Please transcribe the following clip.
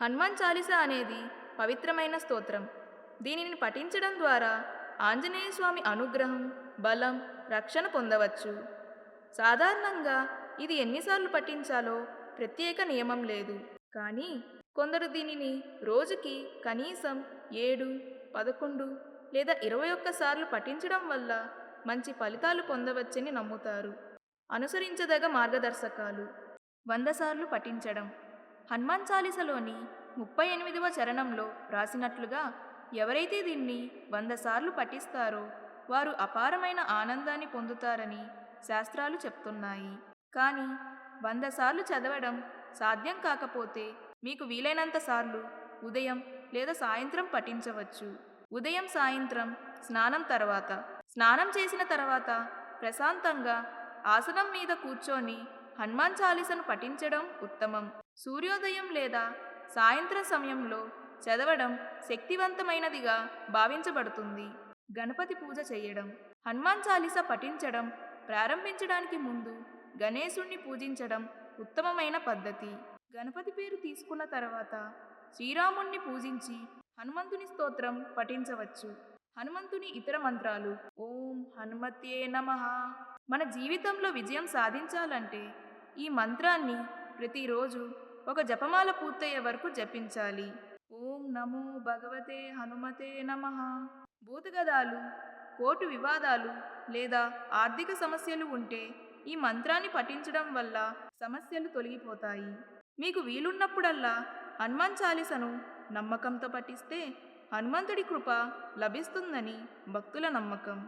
హనుమాన్ చాలీస అనేది పవిత్రమైన స్తోత్రం. దీనిని పఠించడం ద్వారా ఆంజనేయ స్వామి అనుగ్రహం బలం రక్షణ పొందవచ్చు. సాధారణంగా ఇది ఎన్నిసార్లు పఠించాలో ప్రత్యేక నియమం లేదు. కానీ కొందరు దీనిని రోజుకి కనీసం ఏడు పదకొండు లేదా ఇరవై ఒక్కసార్లు పఠించడం వల్ల మంచి ఫలితాలు పొందవచ్చని నమ్ముతారు. అనుసరించదగ మార్గదర్శకాలు. వంద సార్లు పఠించడం. హనుమాన్ చాలీసలోని ముప్పై ఎనిమిదవ చరణంలో రాసినట్లుగా ఎవరైతే దీన్ని వంద సార్లు పఠిస్తారో వారు అపారమైన ఆనందాన్ని పొందుతారని శాస్త్రాలు చెప్తున్నాయి. కానీ వంద సార్లు చదవడం సాధ్యం కాకపోతే మీకు వీలైనంత సార్లు ఉదయం లేదా సాయంత్రం పఠించవచ్చు. ఉదయం సాయంత్రం స్నానం తర్వాత. స్నానం చేసిన తర్వాత ప్రశాంతంగా ఆసనం మీద కూర్చొని హనుమాన్ చాలీసను పఠించడం ఉత్తమం. సూర్యోదయం లేదా సాయంత్రం సమయంలో చదవడం శక్తివంతమైనదిగా భావించబడుతుంది. గణపతి పూజ చేయడం హనుమాన్ చాలీస పఠించడం ప్రారంభించడానికి ముందు గణేశుణ్ణి పూజించడం ఉత్తమమైన పద్ధతి. గణపతి పేరు తీసుకున్న తర్వాత శ్రీరాముణ్ణి పూజించి హనుమంతుని స్తోత్రం పఠించవచ్చు. హనుమంతుని ఇతర మంత్రాలు ఓం హనుమతే నమ. మన జీవితంలో విజయం సాధించాలంటే ఈ మంత్రాన్ని ప్రతిరోజు ఒక జపమాల పూర్తయ్యే వరకు జపించాలి. ఓం నమో భగవతే హనుమతే నమః. భూతగదాలు కోర్టు వివాదాలు లేదా ఆర్థిక సమస్యలు ఉంటే ఈ మంత్రాన్ని పఠించడం వల్ల సమస్యలు తొలగిపోతాయి. మీకు వీలున్నప్పుడల్లా హనుమాన్ చాలీసను నమ్మకంతో పఠిస్తే హనుమంతుడి కృప లభిస్తుందని భక్తుల నమ్మకం.